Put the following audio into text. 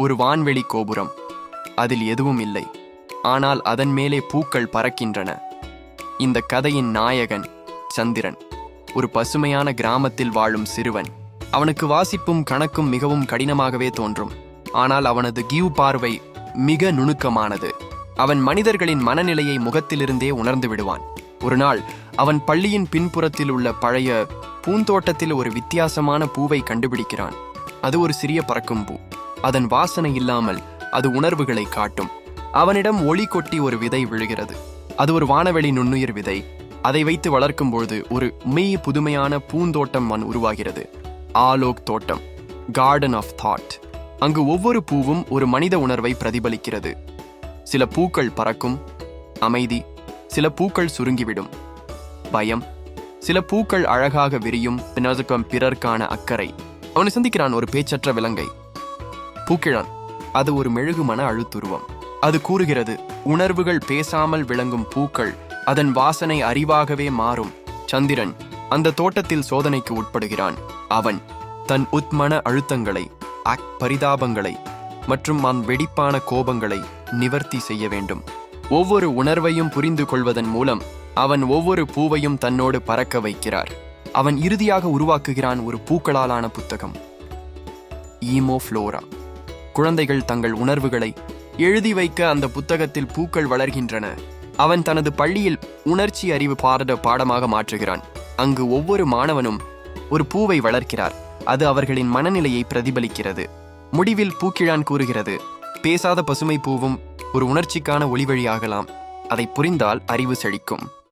ஒரு வான்வெளி கோபுரம். அதில் எதுவும் இல்லை. ஆனால் அதன் மேலே பூக்கள் பறக்கின்றன. இந்த கதையின் நாயகன் சந்திரன். ஒரு பசுமையான கிராமத்தில் வாழும் சிறுவன். அவனுக்கு வாசிப்பும் கணக்கும் மிகவும் கடினமாகவே தோன்றும். ஆனால் அவனது கிவ் பார்வை மிக நுணுக்கமானது. அவன் மனிதர்களின் மனநிலையை முகத்திலிருந்தே உணர்ந்து விடுவான். ஒரு நாள் அவன் பள்ளியின் பின்புறத்தில் உள்ள பழைய பூந்தோட்டத்தில் ஒரு வித்தியாசமான பூவை கண்டுபிடிக்கிறான். அது ஒரு சிறிய பறக்கும் பூ. அதன் வாசனை இல்லாமல் அது உணர்வுகளை காட்டும். அவனிடம் ஒளி கொட்டி ஒரு விதை விழுகிறது. அது ஒரு வானவெளி நுண்ணுயிர் விதை. அதை வைத்து வளர்க்கும்போது ஒரு மெய் புதுமையான பூந்தோட்டம் மண் உருவாகிறது. ஆலோக் தோட்டம். கார்டன் ஆஃப் தாட் அங்கு ஒவ்வொரு பூவும் ஒரு மனித உணர்வை பிரதிபலிக்கிறது. சில பூக்கள் பறக்கும். அமைதி. சில பூக்கள் சுருங்கிவிடும். பயம். சில பூக்கள் அழகாக விரியும். பின்னதுக்கம் பிறர்க்கான அக்கறை. அவனை சந்திக்கிறான் ஒரு பேச்சற்ற விலங்கை. பூக்கிழான். அது ஒரு மெழுகு மன அழுத்துருவம். அது கூறுகிறது உணர்வுகள் பேசாமல் விளங்கும் பூக்கள் அதன் வாசனை அறிவாகவே மாறும். சந்திரன் அந்த தோட்டத்தில் சோதனைக்கு உட்படுகிறான். அவன் தன் உத்மன அழுத்தங்களை அக் பரிதாபங்களை மற்றும் அந் வெடிப்பான கோபங்களை நிவர்த்தி செய்ய வேண்டும். ஒவ்வொரு உணர்வையும் புரிந்து கொள்வதன் மூலம் அவன் ஒவ்வொரு பூவையும் தன்னோடு பறக்க வைக்கிறார். அவன் இறுதியாக உருவாக்குகிறான் ஒரு பூக்களாலான புத்தகம். ஈமோ ஃப்ளோரா குழந்தைகள் தங்கள் உணர்வுகளை எழுதி வைக்க அந்த புத்தகத்தில் பூக்கள் வளர்கின்றன. அவன் தனது பள்ளியில் உணர்ச்சி அறிவு பாட பாடமாக மாற்றுகிறான். அங்கு ஒவ்வொரு மாணவனும் ஒரு பூவை வளர்க்கிறார். அது அவர்களின் மனநிலையை பிரதிபலிக்கிறது. முடிவில் பூக்கிழான் கூறுகிறது பேசாத பசுமை பூவும் ஒரு உணர்ச்சிக்கான ஒளிவழியாகலாம் அதை புரிந்தால் அறிவு செழிக்கும்.